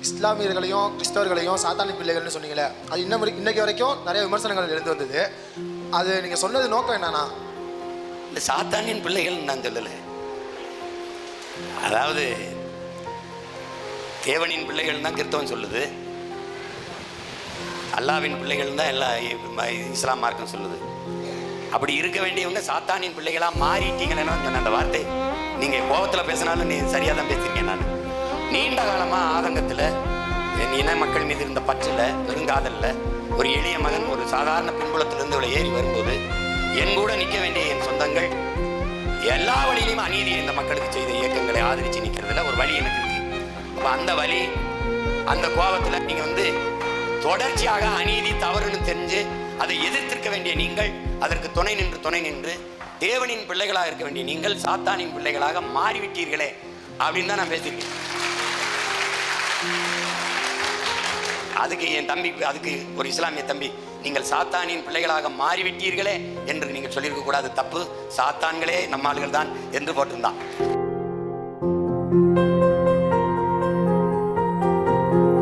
இஸ்லாமியர்களையும் கிறிஸ்தவர்களையும் சாத்தானின் பிள்ளைகள்னு சொன்னீங்களே அது இன்னும் வரை- இன்னைக்கு வரைக்கும் நிறைய விமர்சனங்கள் எழுந்து வந்தது. அது நீங்கள் சொன்னது நோக்கம் என்னன்னா? இந்த சாத்தானின் பிள்ளைகள் நான் சொல்லலை. அதாவது தேவனின் பிள்ளைகள் தான் கிறிஸ்தவன் சொல்லுது. அல்லாவின் பிள்ளைகள் தான் எல்லா இஸ்லாம் மார்க்கம் சொல்லுது. அப்படி இருக்க வேண்டியவங்க சாத்தானின் பிள்ளைகளாக மாறிட்டீங்களேன்னு சொன்ன அந்த வார்த்தை. நீங்கள் கோபத்தில் பேசினாலும் நீ சரியாக தான் பேசியிருக்கேன் நான். நீண்ட காலமாக ஆதங்கத்தில் என் இன மக்கள் மீது இருந்த பற்றில் நெருங்காதல்ல ஒரு எளிய மகன் ஒரு சாதாரண பின்புலத்திலிருந்து இவளை ஏறி வரும்போது என் கூட நிற்க வேண்டிய என் சொந்தங்கள் எல்லா வழியிலையும் அநீதியை இந்த மக்களுக்கு செய்த இயக்கங்களை ஆதரித்து நிற்கிறதுல ஒரு வழி எனக்கு இருக்கு. அப்போ அந்த வழி அந்த கோபத்தில் நீங்கள் வந்து தொடர்ச்சியாக அநீதி தவறுன்னு தெரிஞ்சு அதை எதிர்த்திருக்க வேண்டிய நீங்கள் அதற்கு துணை நின்று துணை நின்று தேவனின் பிள்ளைகளாக இருக்க வேண்டிய நீங்கள் சாத்தானின் பிள்ளைகளாக மாறிவிட்டீர்களே அப்படின்னு தான் நான் பேசியிருக்கேன். அதுக்கு என் தம்பி அதுக்கு ஒரு இஸ்லாமிய தம்பி நீங்கள் சாத்தானின் பிள்ளைகளாக மாறிவிட்டீர்களே என்று நீங்கள் சொல்லியிருக்க கூடாது தப்பு. சாத்தான்களே நம்ம ஆளுகள் தான் என்று போட்டிருந்தான்.